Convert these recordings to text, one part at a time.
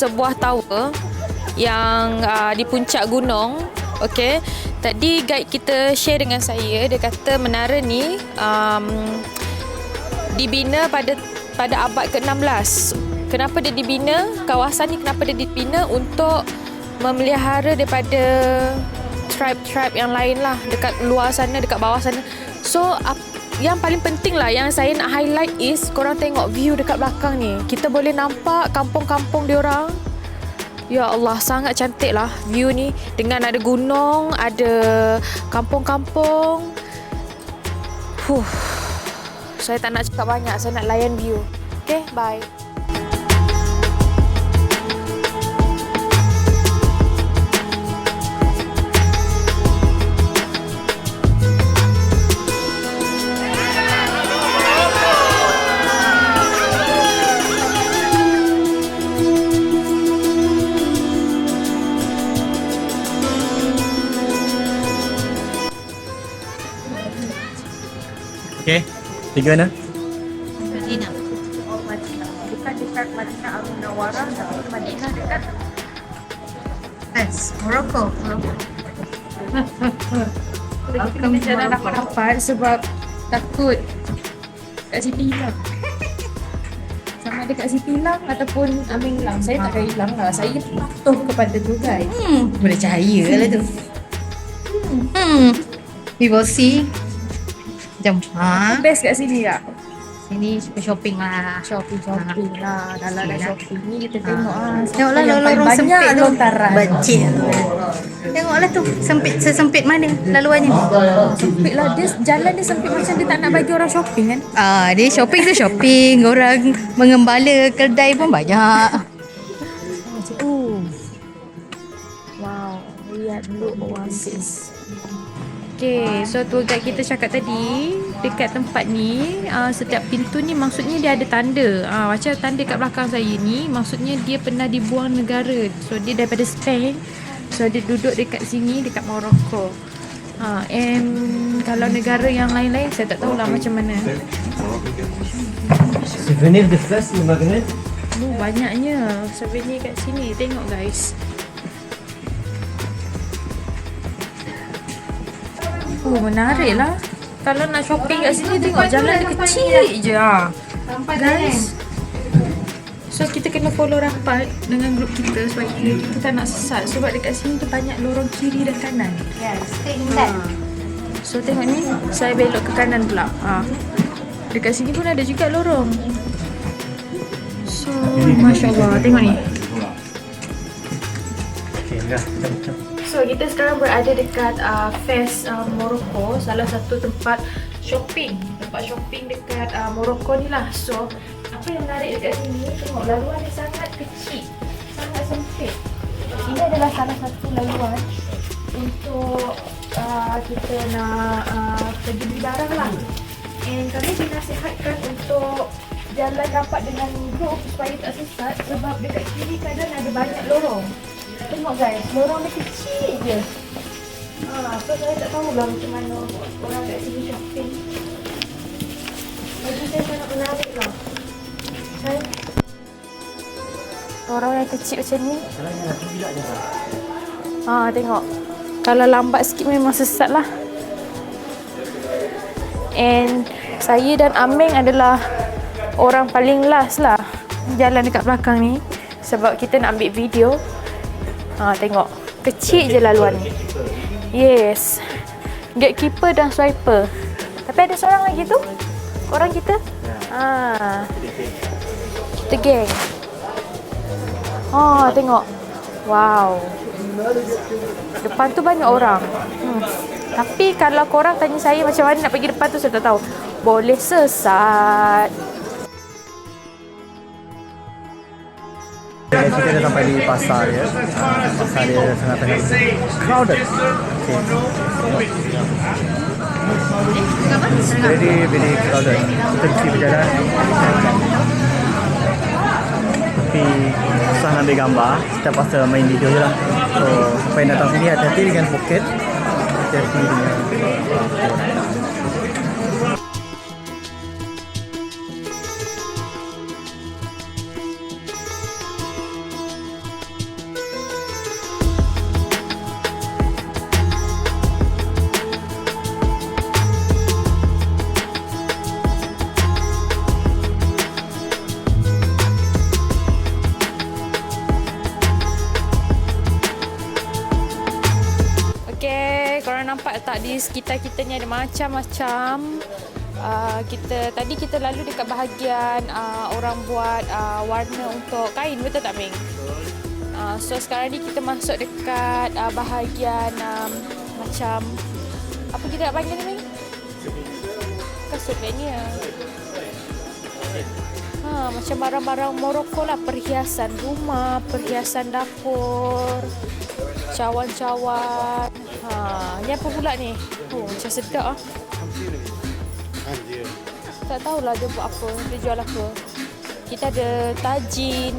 sebuah tower yang uh, di puncak gunung. Okey. Tadi guide kita share dengan saya dia kata menara ni um, dibina pada pada abad ke-16. Kenapa dia dibina? Kawasan ni kenapa dia dibina untuk memelihara daripada tribe-tribe yang lain lah dekat luar sana, dekat bawah sana. So, ap- yang paling penting lah yang saya nak highlight is korang tengok view dekat belakang ni. Kita boleh nampak kampung-kampung diorang. Ya Allah, sangat cantik lah view ni. Dengan ada gunung, ada kampung-kampung. Huh. Saya tak nak cakap banyak, saya nak layan view. Okay, bye. Okay. Tiga mana? Madinah. Oh, Madinah. Bukan dekat Madinah Al-Munawarah, tapi Madinah dekat Yes, Morocco. Morocco. Kita kena jalan rapat-rapat sebab takut kat Siti hilang. Sama ada kat Siti hilang ataupun Amin hilang. Saya tak akan hilang lah. Saya patuh kepada tu guys. Hmm, boleh cahaya lah tu. Hmm. We will see. Jom. Ha. Best kat sini tak? Sini shopping lah. Shopping-shopping lah. Kalau ada Okey lah. shopping ni kita tengok lah. Tengoklah Yang paling lorong sempit tu. lontaran. Bencil. Tengoklah tu. Sempit sesempit mana laluannya. Sempit lah. Dia, jalan dia sempit macam dia tak nak bagi orang shopping kan. Ah, dia shopping tu shopping. Orang mengembala kedai pun banyak. Oh. Wow. Lihat dulu oasis. Okay, so tour guide kita cakap tadi dekat tempat ni uh, setiap pintu ni maksudnya dia ada tanda. Uh, macam tanda kat belakang saya ni maksudnya dia pernah dibuang negara. So dia daripada Spain. So dia duduk dekat sini dekat Morocco. Uh, and kalau negara yang lain-lain saya tak tahulah macam mana. Souvenir de flash le magnet. Oh, banyaknya souvenir kat sini. Tengok guys. Oh, menarik lah. Kalau nak shopping kat sini tengok jalan dia kecil je. Guys. So kita kena follow rapat dengan grup kita sebab kita, kita tak nak sesat sebab dekat sini tu banyak lorong kiri dan kanan. Yes, take that. So tengok ni, saya belok ke kanan pula. Ha. Dekat sini pun ada juga lorong. So, Masya Allah. Tengok ni. Okay, dah. Jom, jom. So, kita sekarang berada dekat uh, Fes uh, Morocco. Salah satu tempat shopping. Tempat shopping dekat uh, Morocco ni lah. So, apa yang menarik dekat sini, tengok laluan dia sangat kecil. Sangat sempit. Ini adalah salah satu laluan untuk uh, kita nak uh, pergi beli barang lah. And kami dinasihatkan untuk jalan rapat dengan grup supaya tak sesat sebab dekat kiri kanan ada banyak lorong. Tengok guys, lorong dia kecil je. Ha, so saya tak tahu lah macam mana orang kat sini shopping. Bagi saya sangat menarik lah. Saya Lorong yang kecil macam ni. Ha, tengok. Kalau lambat sikit memang sesat lah. And saya dan Ameng adalah orang paling last lah jalan dekat belakang ni sebab kita nak ambil video. Ha tengok. Kecil je laluan ni. Yes. Gatekeeper dan swiper. Tapi ada seorang lagi tu. Orang kita. Ha. Kita geng. Ha tengok. Wow. Depan tu banyak orang. Hmm. Tapi kalau korang tanya saya macam mana nak pergi depan tu saya tak tahu. Boleh sesat. Guys, kita dah sampai di pasar ya. Pasar dia sangat sangat crowded. Okay. Very very crowded. Kita mesti berjalan. Tapi susah ambil gambar. Setiap masa main video je lah. So, siapa yang datang sini hati-hati dengan poket. Hati-hati dengan sekitar kita ni ada macam-macam. Uh, kita tadi kita lalu dekat bahagian uh, orang buat uh, warna untuk kain betul tak Ming? Uh, so sekarang ni kita masuk dekat uh, bahagian um, macam apa kita nak panggil ni Ming? Kasut ya. Ha, macam barang-barang Morocco lah perhiasan rumah, perhiasan dapur, cawan-cawan. Ha, ni apa pula ni? Oh, macam sedap ah. Tak tahulah dia buat apa, dia jual apa. Kita ada tajin.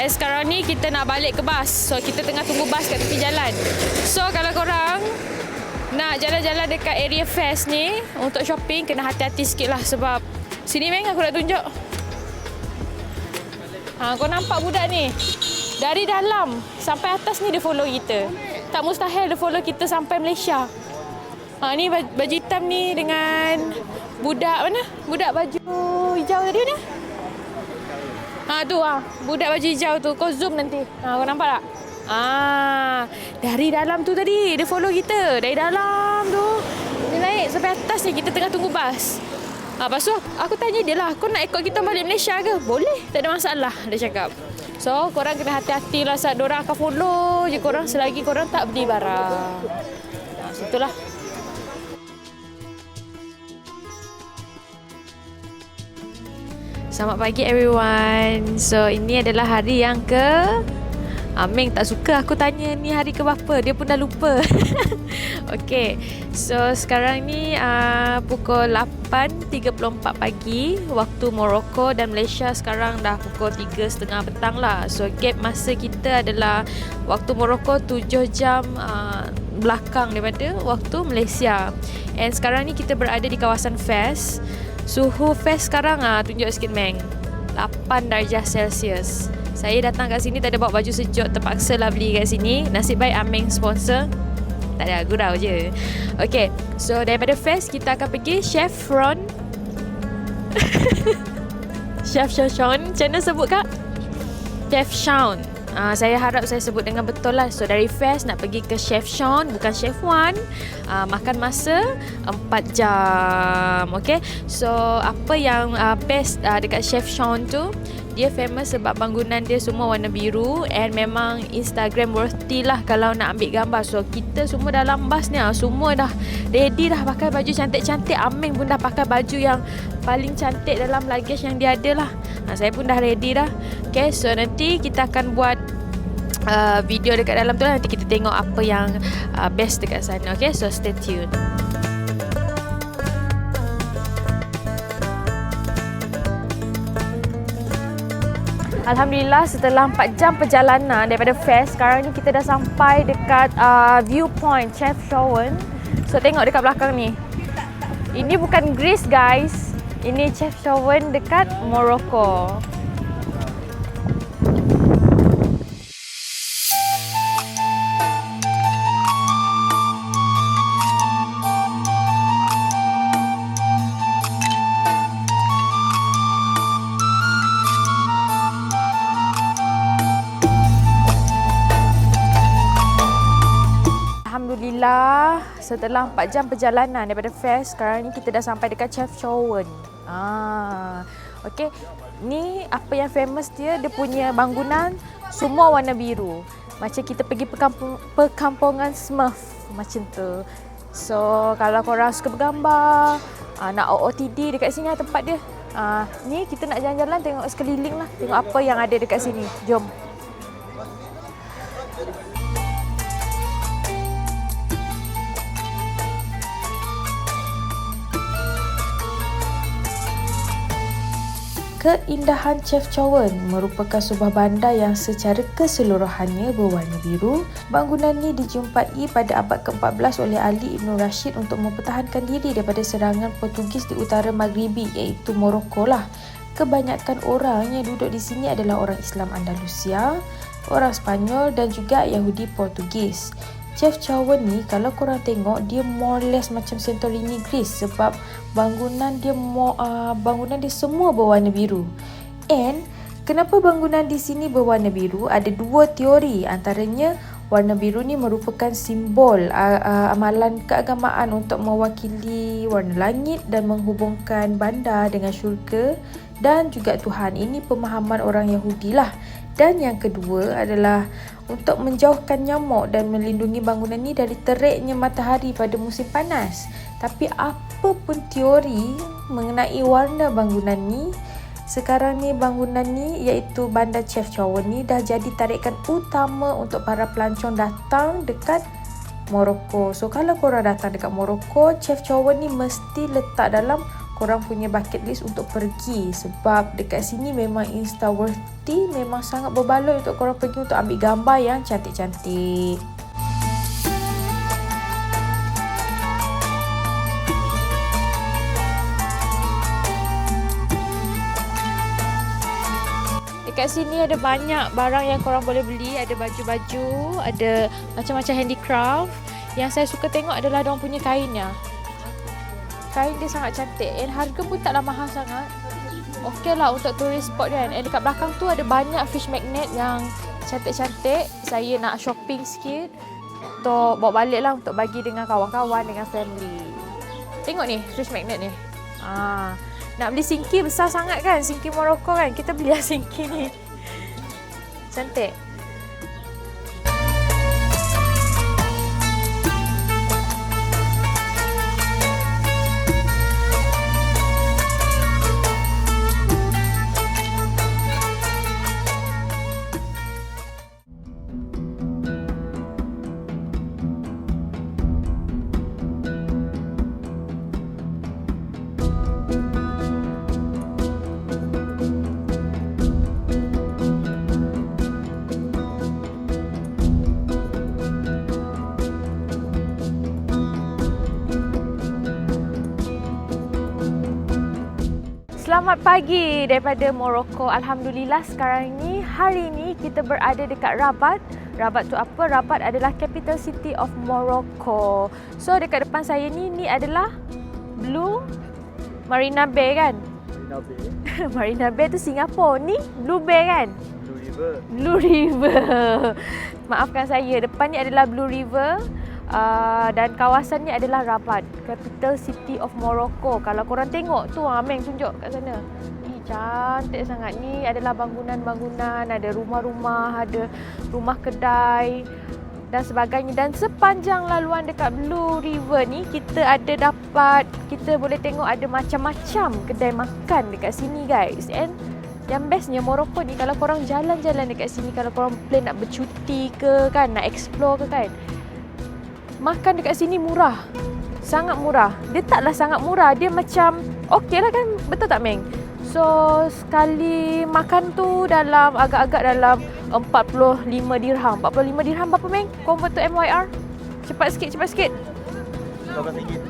Eh sekarang ni kita nak balik ke bas. So kita tengah tunggu bas kat tepi jalan. So kalau korang nak jalan-jalan dekat area Fest ni untuk shopping kena hati-hati sikit lah sebab sini meng aku nak tunjuk. Ha, kau nampak budak ni? Dari dalam sampai atas ni dia follow kita. Tak mustahil dia follow kita sampai Malaysia. Ha, ni baju, hitam ni dengan budak mana? Budak baju hijau tadi ni. Ha tu ah, budak baju hijau tu. Kau zoom nanti. Ha kau nampak tak? Ah, dari dalam tu tadi dia follow kita. Dari dalam tu. Dia naik sampai atas ni kita tengah tunggu bas. Ha, lepas tu aku tanya dia lah, kau nak ikut kita balik Malaysia ke? Boleh, tak ada masalah, dia cakap. So, korang kena hati-hati lah saat korang akan follow je korang selagi korang tak beli barang. Ha, situlah. Selamat pagi everyone. So ini adalah hari yang ke Aming tak suka aku tanya ni hari ke berapa. Dia pun dah lupa. okay. So sekarang ni uh, pukul 8.34 pagi waktu Morocco dan Malaysia sekarang dah pukul 3.30 petang lah. So gap masa kita adalah waktu Morocco 7 jam uh, belakang daripada waktu Malaysia. And sekarang ni kita berada di kawasan Fes. Suhu Fes sekarang ah tunjuk sikit meng. 8 darjah Celsius. Saya datang kat sini tak ada bawa baju sejuk terpaksa lah beli kat sini. Nasib baik Ameng sponsor. Tak ada gurau je. Okay, so daripada Fes kita akan pergi Chevron. Chef Sean, macam mana sebut kak? Chef Sean. Uh, saya harap saya sebut dengan betul lah. So dari Fest nak pergi ke Chef Sean bukan Chef Wan. Uh, makan masa 4 jam. Okay. So apa yang uh, best uh, dekat Chef Sean tu? Dia famous sebab bangunan dia semua warna biru and memang Instagram worthy lah kalau nak ambil gambar. So kita semua dalam bas ni ah, semua dah ready dah pakai baju cantik-cantik. Aming pun dah pakai baju yang paling cantik dalam luggage yang dia ada lah. Ha, saya pun dah ready dah. Okay, so nanti kita akan buat uh, video dekat dalam tu lah. Nanti kita tengok apa yang uh, best dekat sana. Okay, so stay tuned. Alhamdulillah setelah 4 jam perjalanan daripada Fest sekarang ni kita dah sampai dekat uh, viewpoint Chef Shawan. So tengok dekat belakang ni. Ini bukan Greece guys. Ini Chef Shawan dekat Morocco. Setelah 4 jam perjalanan daripada Fest sekarang ni kita dah sampai dekat Chef Chowen. Ah. Okey. Ni apa yang famous dia dia punya bangunan semua warna biru. Macam kita pergi perkampung, perkampungan Smurf macam tu. So kalau korang suka bergambar, uh, nak OOTD dekat sini lah tempat dia. Uh, ni kita nak jalan-jalan tengok sekeliling lah. Tengok apa yang ada dekat sini. Jom. Keindahan Chef Chowan merupakan sebuah bandar yang secara keseluruhannya berwarna biru. Bangunan ini dijumpai pada abad ke-14 oleh Ali Ibn Rashid untuk mempertahankan diri daripada serangan Portugis di utara Maghribi iaitu Morocco lah. Kebanyakan orang yang duduk di sini adalah orang Islam Andalusia, orang Spanyol dan juga Yahudi Portugis. Chef Chowan ni kalau korang tengok dia more or less macam Santorini Greece sebab bangunan dia more, uh, bangunan dia semua berwarna biru. And kenapa bangunan di sini berwarna biru? Ada dua teori antaranya warna biru ni merupakan simbol uh, uh, amalan keagamaan untuk mewakili warna langit dan menghubungkan bandar dengan syurga dan juga Tuhan. Ini pemahaman orang Yahudi lah. Dan yang kedua adalah untuk menjauhkan nyamuk dan melindungi bangunan ini dari teriknya matahari pada musim panas. Tapi apa pun teori mengenai warna bangunan ni, sekarang ni bangunan ni iaitu Bandar Chef Chowan ni dah jadi tarikan utama untuk para pelancong datang dekat Morocco. So kalau korang datang dekat Morocco, Chef Chowan ni mesti letak dalam korang punya bucket list untuk pergi sebab dekat sini memang insta worthy memang sangat berbaloi untuk korang pergi untuk ambil gambar yang cantik-cantik Dekat sini ada banyak barang yang korang boleh beli. Ada baju-baju, ada macam-macam handicraft. Yang saya suka tengok adalah diorang punya kainnya kain dia sangat cantik and harga pun taklah mahal sangat. Okey lah untuk tourist spot kan. And dekat belakang tu ada banyak fish magnet yang cantik-cantik. Saya nak shopping sikit untuk bawa balik lah untuk bagi dengan kawan-kawan dengan family. Tengok ni fish magnet ni. Ah, nak beli singki besar sangat kan? Singki Morocco kan? Kita beli lah singki ni. Cantik pagi daripada Morocco. Alhamdulillah sekarang ini hari ini kita berada dekat Rabat. Rabat tu apa? Rabat adalah capital city of Morocco. So dekat depan saya ni ni adalah Blue Marina Bay kan? Marina Bay, Marina Bay tu Singapura. Ni Blue Bay kan? Blue River. Blue River. Maafkan saya. Depan ni adalah Blue River. Uh, dan kawasan ni adalah Rabat, capital city of Morocco. Kalau korang tengok tu Ameng tunjuk kat sana. Ih, cantik sangat. Ni adalah bangunan-bangunan, ada rumah-rumah, ada rumah kedai dan sebagainya. Dan sepanjang laluan dekat Blue River ni kita ada dapat kita boleh tengok ada macam-macam kedai makan dekat sini guys. And yang bestnya Morocco ni kalau korang jalan-jalan dekat sini kalau korang plan nak bercuti ke kan, nak explore ke kan makan dekat sini murah. Sangat murah. Dia taklah sangat murah. Dia macam okey lah kan. Betul tak Meng? So sekali makan tu dalam agak-agak dalam 45 dirham. 45 dirham berapa Meng? Convert to MYR? Cepat sikit, cepat sikit. Berapa ringgit?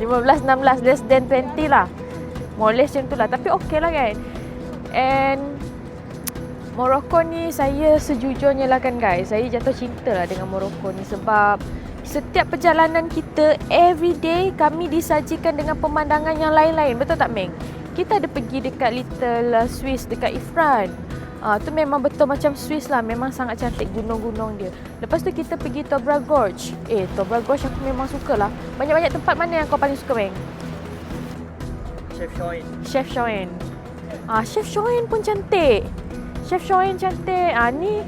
15, 16, less than 20 lah. More less macam tu lah. Tapi okey lah kan. And Morocco ni saya sejujurnya lah kan guys. Saya jatuh cinta lah dengan Morocco ni sebab setiap perjalanan kita every day kami disajikan dengan pemandangan yang lain-lain. Betul tak Meng? Kita ada pergi dekat little uh, Swiss dekat Ifran. Ah, uh, tu memang betul macam Swiss lah. Memang sangat cantik gunung-gunung dia. Lepas tu kita pergi Tobra Gorge. Eh Tobra Gorge aku memang suka lah. Banyak-banyak tempat mana yang kau paling suka Meng? Chef Shoin. Chef Shoen Ah, Chef Shoen pun cantik. Chef Shoen cantik. Ah, ni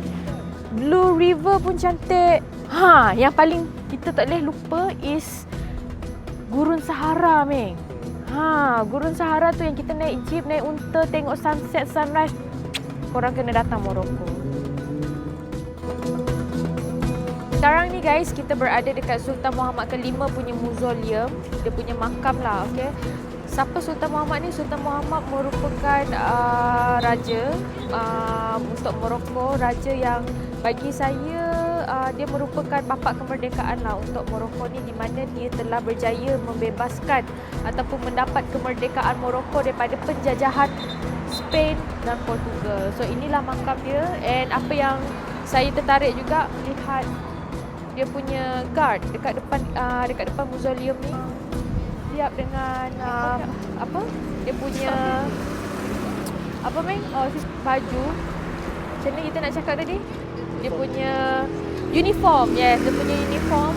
Blue River pun cantik Ha, yang paling kita tak boleh lupa is Gurun Sahara, Meng. Ha, Gurun Sahara tu yang kita naik jeep, naik unta, tengok sunset, sunrise. Korang kena datang Morocco. Sekarang ni guys, kita berada dekat Sultan Muhammad ke-5 punya mausoleum. Dia punya makam lah, okay. siapa Sultan Muhammad ni? Sultan Muhammad merupakan uh, raja uh, untuk Morocco, raja yang bagi saya uh, dia merupakan bapa kemerdekaan lah untuk Morocco ni di mana dia telah berjaya membebaskan ataupun mendapat kemerdekaan Morocco daripada penjajahan Spain dan Portugal. So inilah makam dia. And apa yang saya tertarik juga lihat dia punya guard dekat depan uh, dekat depan mausoleum ni siap dengan uh, apa? Dia punya apa meng oh baju. Macam mana kita nak cakap tadi? Dia punya uniform yes dia punya uniform.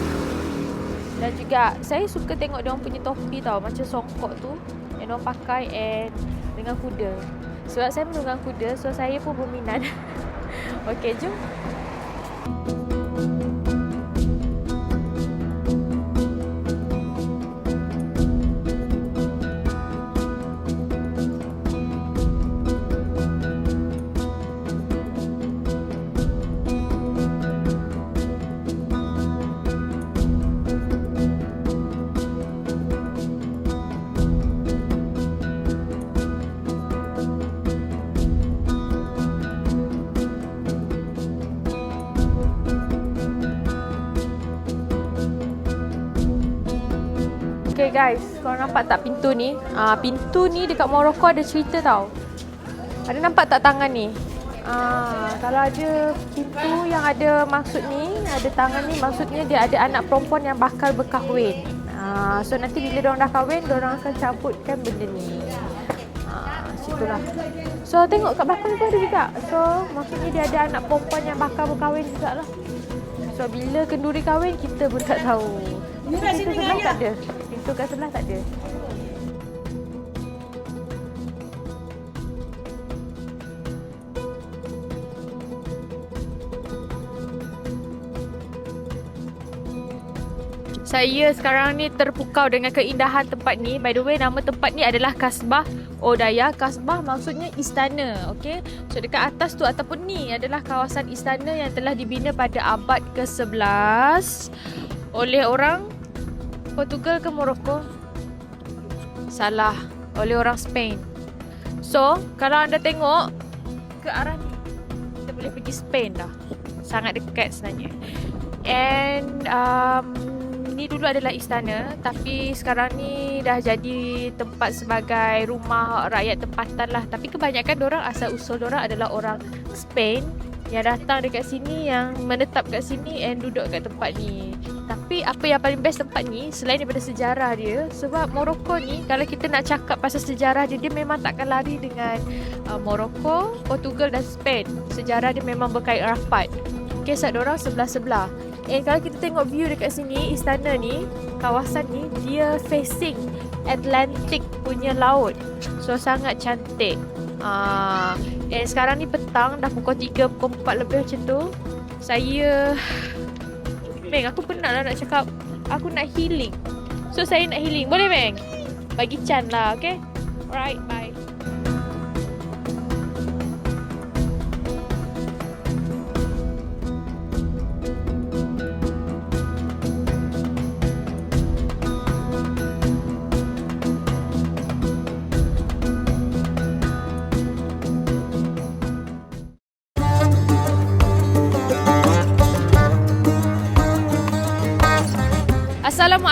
Dan juga saya suka tengok dia orang punya topi tau macam songkok tu yang orang pakai and dengan kuda. Sebab saya menunggang kuda so saya pun berminat. Okey jom pintu ni? Ah pintu ni dekat Morocco ada cerita tau. Ada nampak tak tangan ni? Ah, kalau ada pintu yang ada maksud ni, ada tangan ni, maksudnya dia ada anak perempuan yang bakal berkahwin. Ah, so nanti bila dia orang dah kahwin, dia orang akan cabutkan benda ni. Ah, situlah. So tengok kat belakang tu ada juga. So maksudnya dia ada anak perempuan yang bakal berkahwin jugalah. So bila kenduri kahwin kita pun tak tahu. Pintu sebelah tak ada. Pintu kat sebelah tak ada. Saya sekarang ni terpukau dengan keindahan tempat ni. By the way, nama tempat ni adalah Kasbah Odaya. Kasbah maksudnya istana, okey. So dekat atas tu ataupun ni adalah kawasan istana yang telah dibina pada abad ke-11 oleh orang Portugal ke Morocco? Salah, oleh orang Spain. So, kalau anda tengok ke arah ni, kita boleh pergi Spain dah. Sangat dekat sebenarnya. And um, ni dulu adalah istana tapi sekarang ni dah jadi tempat sebagai rumah rakyat tempatan lah. Tapi kebanyakan orang asal usul orang adalah orang Spain yang datang dekat sini yang menetap kat sini and duduk kat tempat ni. Tapi apa yang paling best tempat ni selain daripada sejarah dia sebab Morocco ni kalau kita nak cakap pasal sejarah dia dia memang takkan lari dengan uh, Morocco, Portugal dan Spain. Sejarah dia memang berkait rapat. Kisah dia orang sebelah-sebelah. And kalau kita tengok view dekat sini istana ni, kawasan ni dia facing Atlantic punya laut. So sangat cantik. Ah, and sekarang ni petang dah pukul 3 pukul 4 lebih macam tu. Saya Meng, aku penat lah nak cakap Aku nak healing So saya nak healing Boleh Meng? Bagi Chan lah okay? Alright bye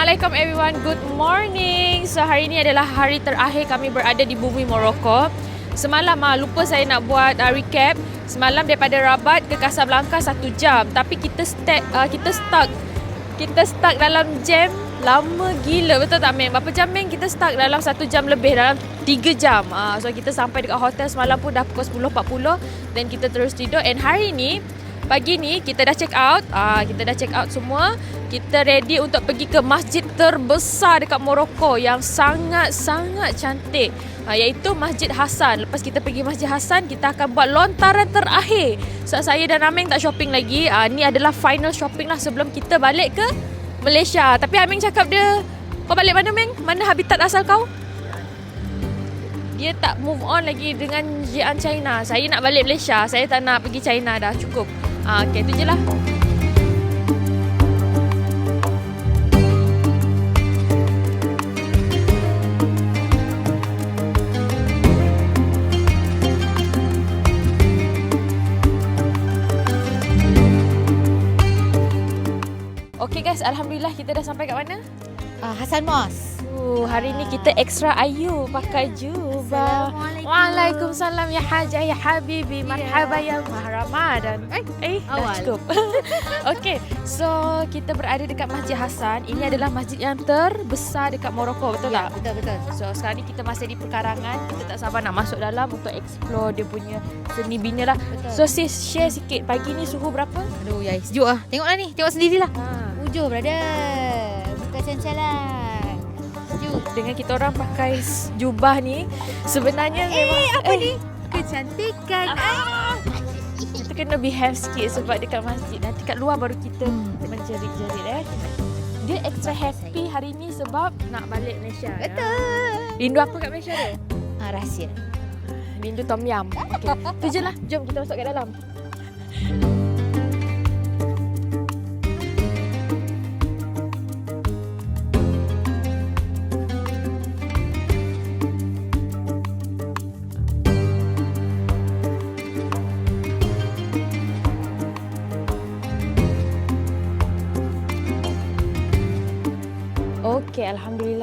Assalamualaikum everyone. Good morning. So hari ini adalah hari terakhir kami berada di bumi Morocco. Semalam ah lupa saya nak buat uh, recap. Semalam daripada Rabat ke Casablanca satu jam. Tapi kita start, uh, kita stuck kita stuck dalam jam lama gila betul tak Meng? Berapa jam Meng? Kita stuck dalam satu jam lebih dalam tiga jam. Uh, so kita sampai dekat hotel semalam pun dah pukul 10.40 dan kita terus tidur. And hari ni Pagi ni kita dah check out, ah kita dah check out semua. Kita ready untuk pergi ke masjid terbesar dekat Morocco yang sangat-sangat cantik. Ha, iaitu Masjid Hassan. Lepas kita pergi Masjid Hassan, kita akan buat lontaran terakhir. So saya dan Ameng tak shopping lagi. Ah ni adalah final shopping lah sebelum kita balik ke Malaysia. Tapi Ameng cakap dia, kau balik mana Meng? Mana habitat asal kau? dia tak move on lagi dengan Jian China. Saya nak balik Malaysia. Saya tak nak pergi China dah. Cukup. Ah, ha, okay, tu je lah. Okay guys, Alhamdulillah kita dah sampai kat mana? Uh, Hassan Mos. Uh, hari ni kita extra ayu pakai jubah. Assalamualaikum. Waalaikumsalam ya hajah ya habibi. Marhaba ya mah Ramadan. Eh, eh dah Awal. cukup. okay, so kita berada dekat Masjid Hasan. Ini adalah masjid yang terbesar dekat Morocco, betul Ya, tak? betul betul. So sekarang ni kita masih di perkarangan Kita tak sabar nak masuk dalam Untuk explore dia punya Seni bina lah Betul. So sis share sikit Pagi ni suhu berapa? Aduh, ya sejuk ah. Tengoklah ni, tengok sendirilah. Ha. Ujung brother. Buka cancalan. Sejuk. Dengan kita orang pakai jubah ni Sebenarnya memang Eh, apa ni? Kecantikan. Ah. Kita kena behave sikit Sebab dekat masjid Nanti kat luar baru kita Hmm. Menjerit-jerit eh Dia extra happy hari ni Sebab nak balik Malaysia ya. Betul. Rindu apa kat Malaysia tu? Ah, rahsia. Rindu tom yum okay. Tu je lah Jom kita masuk kat dalam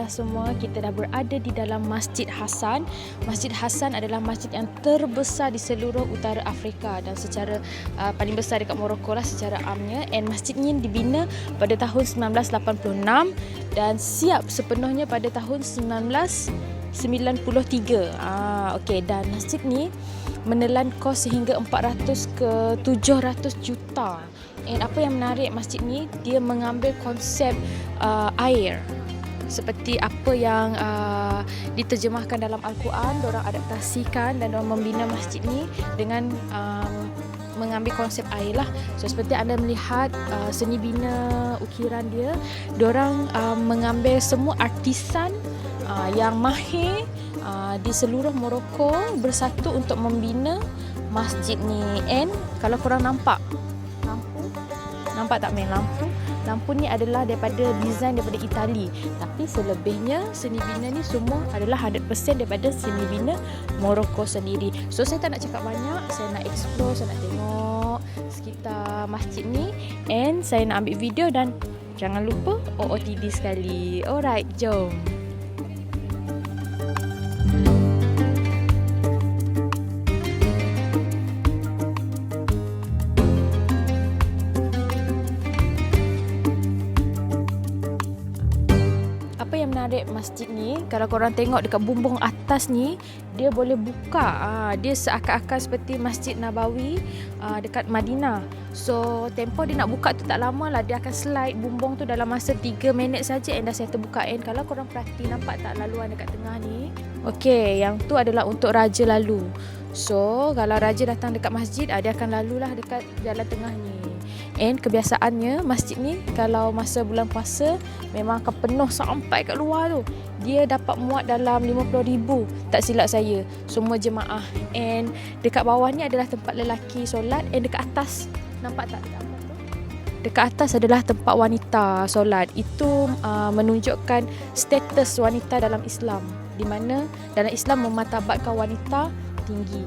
Alhamdulillah semua kita dah berada di dalam Masjid Hasan. Masjid Hasan adalah masjid yang terbesar di seluruh utara Afrika dan secara uh, paling besar dekat Morocco lah secara amnya. And masjid ini dibina pada tahun 1986 dan siap sepenuhnya pada tahun 1993. Ah, okey dan masjid ni menelan kos sehingga 400 ke 700 juta. And apa yang menarik masjid ni dia mengambil konsep uh, air seperti apa yang uh, diterjemahkan dalam Al-Quran, orang adaptasikan dan orang membina masjid ni dengan um, mengambil konsep air lah. So seperti anda melihat uh, seni bina ukiran dia, orang uh, mengambil semua artisan uh, yang mahir uh, di seluruh Morocco bersatu untuk membina masjid ni. And kalau korang nampak lampu, nampak tak main lampu? Lampu ni adalah daripada design daripada Itali. Tapi selebihnya seni bina ni semua adalah 100% daripada seni bina Morocco sendiri. So saya tak nak cakap banyak, saya nak explore, saya nak tengok sekitar masjid ni and saya nak ambil video dan jangan lupa OOTD sekali. Alright, jom. Kalau korang tengok dekat bumbung atas ni dia boleh buka ah dia seakan-akan seperti Masjid Nabawi ah, dekat Madinah. So tempoh dia nak buka tu tak lama lah dia akan slide bumbung tu dalam masa 3 minit saja and dah saya terbuka and kalau korang perhati nampak tak laluan dekat tengah ni? Okey yang tu adalah untuk raja lalu. So kalau raja datang dekat masjid ah, dia akan lalulah dekat jalan tengah ni And kebiasaannya masjid ni kalau masa bulan puasa memang akan penuh sampai kat luar tu. Dia dapat muat dalam 50,000 tak silap saya semua jemaah. And dekat bawah ni adalah tempat lelaki solat and dekat atas nampak tak dekat atas adalah tempat wanita solat. Itu uh, menunjukkan status wanita dalam Islam di mana dalam Islam mematabatkan wanita tinggi.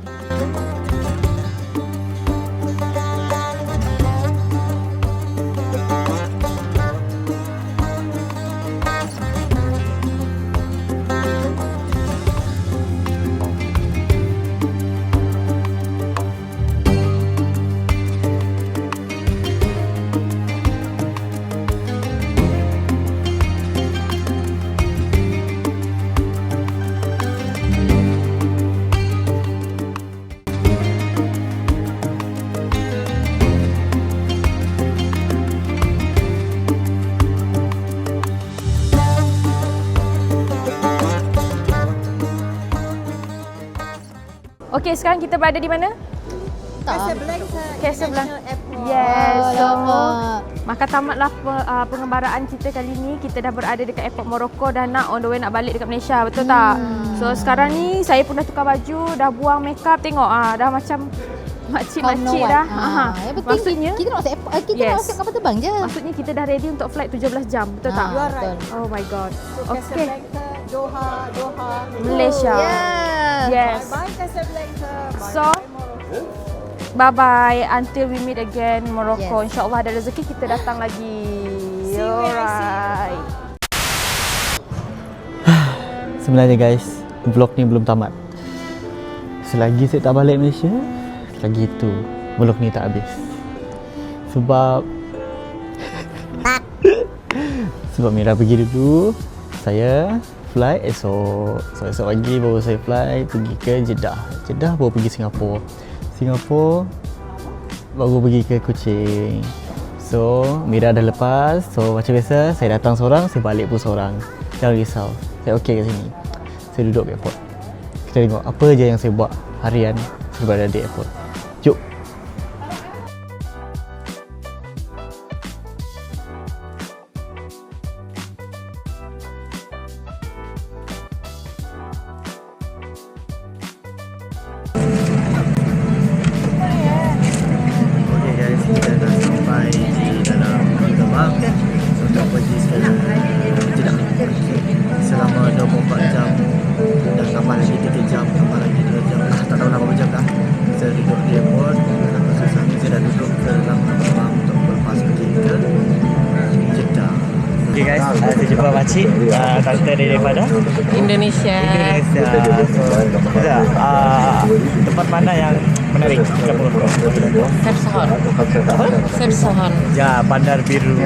Okey, sekarang kita berada di mana? Casablanca Casablanca. International Airport. Yes. So, Alamak. maka tamatlah uh, pengembaraan kita kali ni. Kita dah berada dekat airport Morocco dan nak on the way nak balik dekat Malaysia. Betul tak? So, sekarang ni saya pun dah tukar baju, dah buang makeup. Tengok ah, dah macam makcik-makcik dah. Aha. Ah, yang penting Maksudnya, kita nak masuk airport, eh, kita Yes. nak masuk kapal terbang je. maksudnya kita dah ready untuk flight 17 jam. Betul tak? You are right. betul. Oh my god. So Okay. Casablanca, Doha, Doha. Malaysia. Yeah. Yes. Bye Casablanca. Bye So, bye Morocco. Bye bye until we meet again Morocco. Yes. InsyaAllah ada rezeki kita datang lagi. Alright. Sebenarnya guys, vlog ni belum tamat. Selagi saya tak balik Malaysia, lagi itu vlog ni tak habis. Sebab sebab Mira pergi dulu, saya fly esok. So esok pagi baru saya fly pergi ke Jeddah. Jeddah baru pergi Singapura. Singapura baru pergi ke Kuching. So, Mira dah lepas. So, macam biasa, saya datang seorang, saya balik pun seorang. Jangan risau. Saya okey kat sini. Saya duduk di airport. Kita tengok apa je yang saya buat harian sebab ada di airport. Makcik, uh, tante daripada Indonesia. Indonesia. So, uh, tempat mana yang menarik kamu Sersohon. Sersohon. Ya, Bandar Biru.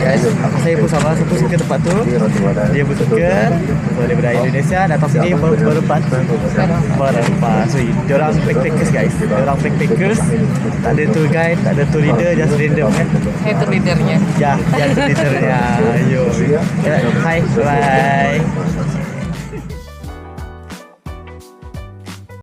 Guys, saya pun sama, saya pun suka tempat tu. Dia pun suka. So daripada Indonesia datang sini ber berempat. Berempat. So dia orang backpackers guys. Dia orang backpackers. Tak ada tour guide, tak ada tour leader, just random kan. Saya tu leadernya. Ya, tour leadernya. Ayo. Hai, bye.